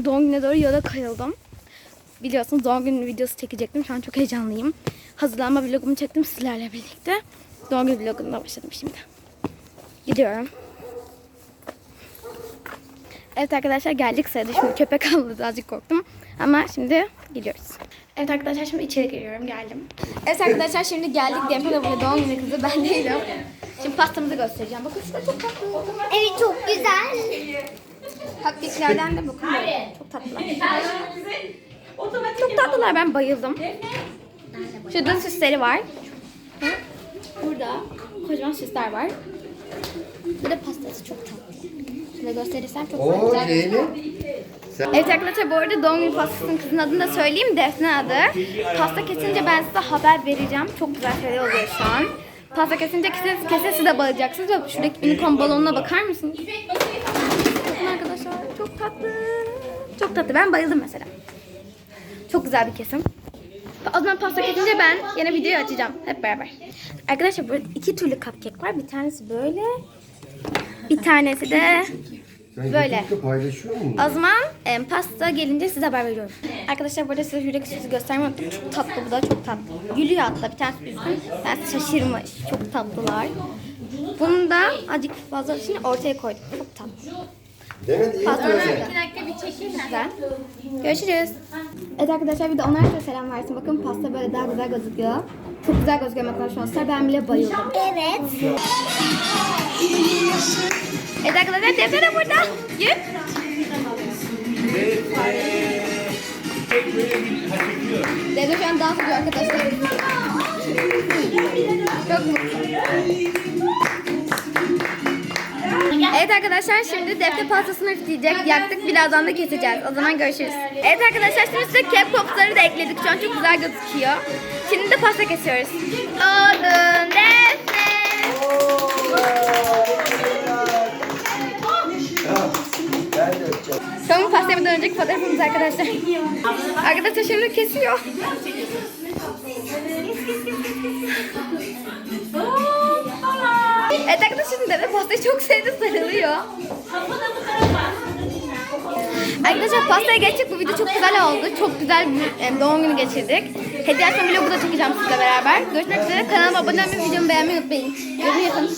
şimdi doğum gününe doğru yola kayıldım. Biliyorsunuz doğum günü videosu çekecektim. Şu an çok heyecanlıyım. Hazırlanma vlogumu çektim sizlerle birlikte. Doğum günü vloguna başladım şimdi. Gidiyorum. Evet arkadaşlar geldik sırada. Şimdi köpek avladı azıcık korktum. Ama şimdi gidiyoruz. Evet arkadaşlar şimdi içeri giriyorum geldim. Evet arkadaşlar şimdi geldik. Dempe de burada doğum günü kızı ben değilim. Şimdi pastamızı göstereceğim. Bakın şurada çok tatlı. Evet çok güzel. Cupcake'lerden de bakın. Çok tatlılar. Çok tatlılar ben bayıldım. Şurada süsleri var. Burada kocaman süsler var. Bir de pastası çok tatlı. Şöyle gösterirsem çok Oo güzel. Ceylin. Evet arkadaşlar bu arada doğum günü pastasının kızın adını da söyleyeyim. Defne adı. Pasta kesince ben size haber vereceğim. Çok güzel şeyler oluyor şu an. Pasta kesince kesin, kesin siz de bayılacaksınız. Ve şuradaki unicorn balonuna bakar mısınız? Çok tatlı. Çok tatlı. Ben bayıldım mesela. Çok güzel bir kesim. O zaman pasta kesince ben yine videoyu açacağım. Hep beraber. Arkadaşlar burada iki türlü cupcake var. Bir tanesi böyle. Bir tanesi de Böyle. Paylaşıyor o zaman e, pasta gelince size haber veriyorum. Arkadaşlar burada size yürek süsü göstermeyi unuttum. Çok tatlı bu da çok tatlı. Gülüyor hatta bir tanesi üzgün. Ben şaşırmış. Çok tatlılar. Bunu da azıcık fazla için ortaya koydum. Çok tatlı. Demet iyi Pasta söyle. dakika bir çekin Güzel. Görüşürüz. Evet arkadaşlar bir de onlara da selam versin. Bakın pasta böyle daha güzel gözüküyor. Çok güzel gözüküyor makarna Ben bile bayıldım. Evet. Evet arkadaşlar Defne de burada. Yürü. Defne şu an dans ediyor arkadaşlar. Çok mutlu. Evet arkadaşlar şimdi defne pastasını üfleyecek. Yaktık birazdan da keseceğiz. O zaman görüşürüz. Evet arkadaşlar şimdi size kek popları da ekledik. Şu an çok güzel gözüküyor. Şimdi de pasta kesiyoruz. Doğdun defne. Tamam pastaya önceki fotoğrafımız arkadaşlar. Arkadaşlar şimdi kesiyor. Şimdi de pastayı çok sevdi sarılıyor. Arkadaşlar pastaya geçtik. Bu video çok güzel oldu. Çok güzel bir e, doğum günü geçirdik. Hediye açma vlogu da çekeceğim sizle beraber. Görüşmek üzere. Kanalıma abone olmayı, videomu beğenmeyi unutmayın. Yorum yapın.